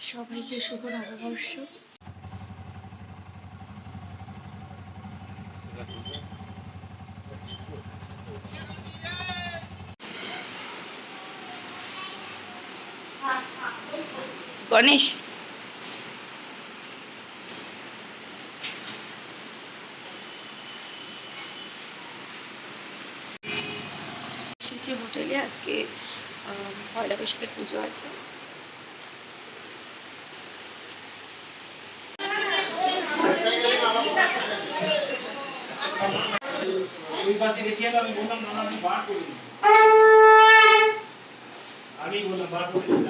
সবাইকে শুভ নববর্ষ। গণেশ। এসেছি হোটেলে আজকে পয়লা বৈশাখের পুজো আছে। পাশে দেখিয়ে আমি বললাম না, আমি বার করে দিচ্ছি। আমি বললাম বার করে দিচ্ছি,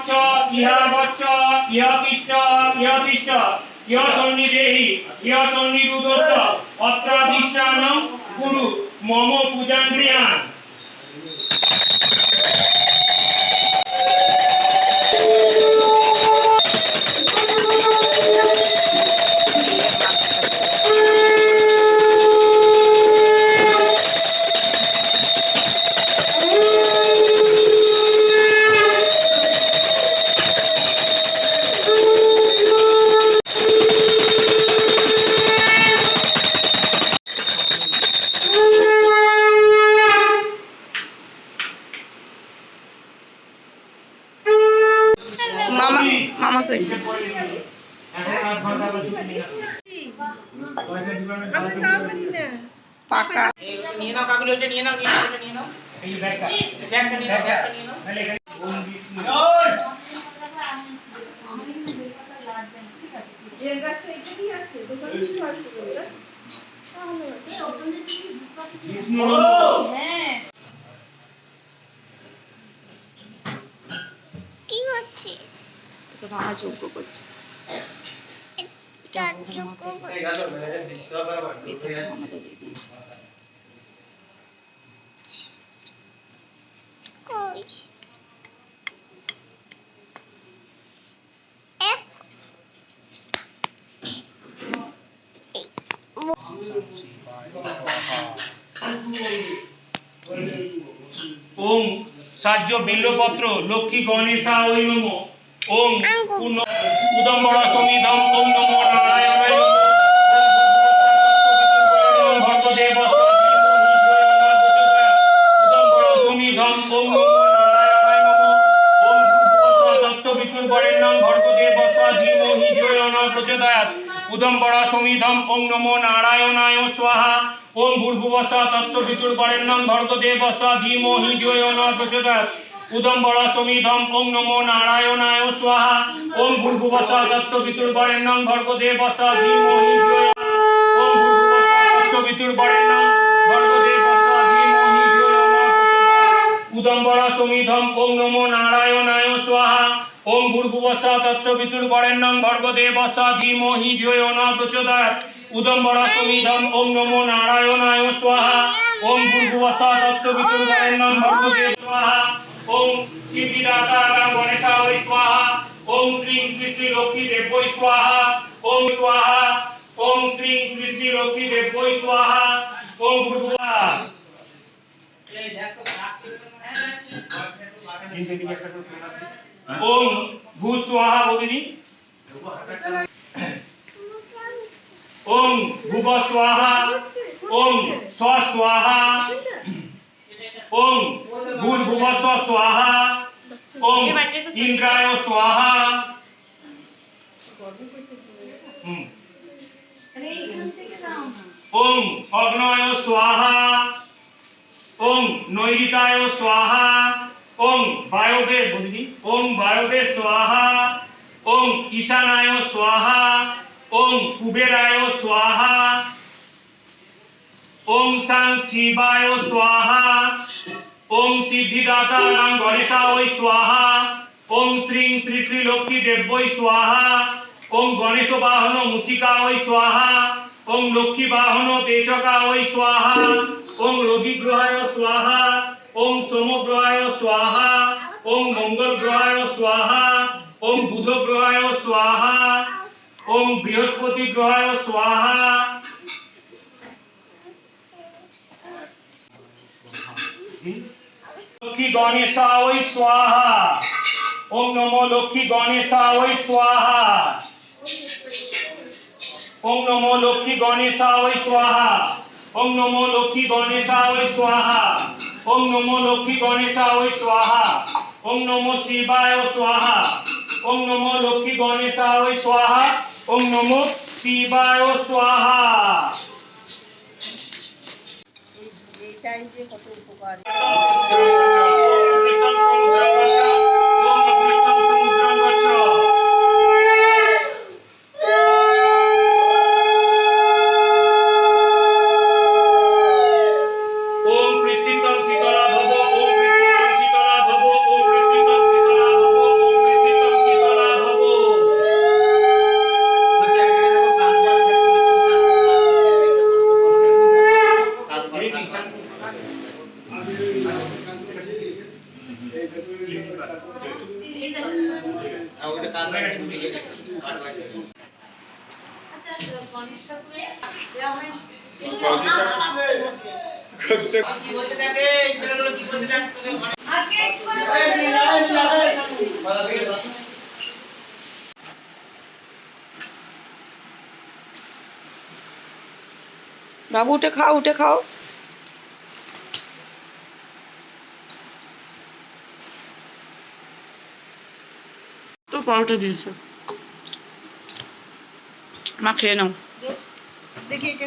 वच्च यह वच्च यह पिष्ट यह पिष्ट, यह सन्निधेहि यह सन्निरुदोच अत्राभिष्टानं कुरु, मम पूजां क्रियान्। দিবে। পাকা। নিয়ে নাও কাকুলি ওটা নিয়ে নাও নিয়ে নাও নিয়ে নাও এই ব্যাগটা ব্যাগটা নিয়ে নাও ব্যাগটা নিয়ে নাও তাহলে এখানে ওম বিষ্ণু বিষ্ণু কি হচ্ছে? তো মামা যোগ্য করছে এটা যোগ্য বেতন আমাদের দিয়ে দিয়েছে। কই? এক। ওম সাহায্য বিল্লপত্র লক্ষ্মী গণেশা ওই নম। ওম পূর্ণ উদম্বর সমিধম ওম নমো নমঃ। সমিধম ওম নমো নারায়ণায় নমঃ। ওম ভর্গদেব ধীমহি উদম্বর সমিধম ওম নমো নারায়ণায় স্বাহা ওম ভূর্ভুবস্ব তৎসবিতুর্বরেণ্যং ভর্গদেব ধীমহি ধিয়ো ন প্রচোদয়াৎ উদম্বর সমিধম ওম নারায়ণায় স্বাহা ওম ভূর্ভুবস্ব তৎসবিতুর্বরেণ্যং ভর্গদেব ধীমহি ধিয়ো ওম ভূর্ভুবস্ব তৎসবিতুর্বরেণ্যং ভর্গদেব ধীমহি ধিয়ো ন উদম্বর সমিধম নমো নারায়ণায় স্বাহা ওম ভূর্ভুবস্ব তৎসবিতুর্বরেণ্যং ভর্গদেবস্য ধীমহি ধিয়ো ন প্রচোদয়াৎ উদম্বর সমিধম ওম সিদ্ধিদাতা গণেশায় স্বাহা। ওম শ্রীং শ্রী শ্রী লক্ষ্মী দেবৈ স্বাহা। ওম স্বাহা। ওম শ্রীং শ্রী শ্রী লক্ষ্মী দেবৈ স্বাহা। ওম ভূর্ভুবস্ব ওম ভূ স্বাহা বদিনি ওম ভুব স্বাহা। ওম স্ব স্বাহা। ওম ভূর্ভুবস্ব স্বাহা ওম ইন্দ্রায় স্বাহা হুম। ওম অগ্নয় স্বাহা ওম নৈরিতায় স্বাহা ওম বায়বে বদিনি ওম বায়বে স্বাহা ওম ঈশানায় স্বাহা ওম কুবেরায় স্বাহা ওম সাং শিবায় স্বাহা। ওম সিদ্ধিদাতা গণেশায় স্বাহা। ওম শ্রীং শ্রী শ্রী লক্ষ্মী দেব্যই স্বাহা। ওম গণেশ বাহন মুচিকা ওই স্বাহা। ওম লক্ষ্মী বাহন পেচকা ওই স্বাহা। ওম রবি গ্রহায় স্বাহা। ওম সোম গ্রহায় স্বাহা। ওম মঙ্গল গ্রহায় স্বাহা। ওম বুধ গ্রহায় স্বাহা। ওম বৃহস্পতি গ্রহায় স্বাহা। লক্ষ্মী গণেশা, ওই স্বাহা। ওম নমো লক্ষ্মী গণেশা, ওই স্বাহা। ওম নমো লক্ষ্মী গণেশা, ওই স্বাহা। ওম নমো লক্ষ্মী গণেশা, ওই স্বাহা। ওম নমো লক্ষ্মী গণেশা, ওই স্বাহা। ওম নমো শিবায় স্বাহা। ওম নমো লক্ষ্মী গণেশা, ওই স্বাহা। ওম নমো শিবায় স্বাহা। 이一句和보통 거? বাবু উঠে খাও উঠে খাও। পরোটা দিয়েছে মা খেয়ে নাও। দেখি এটা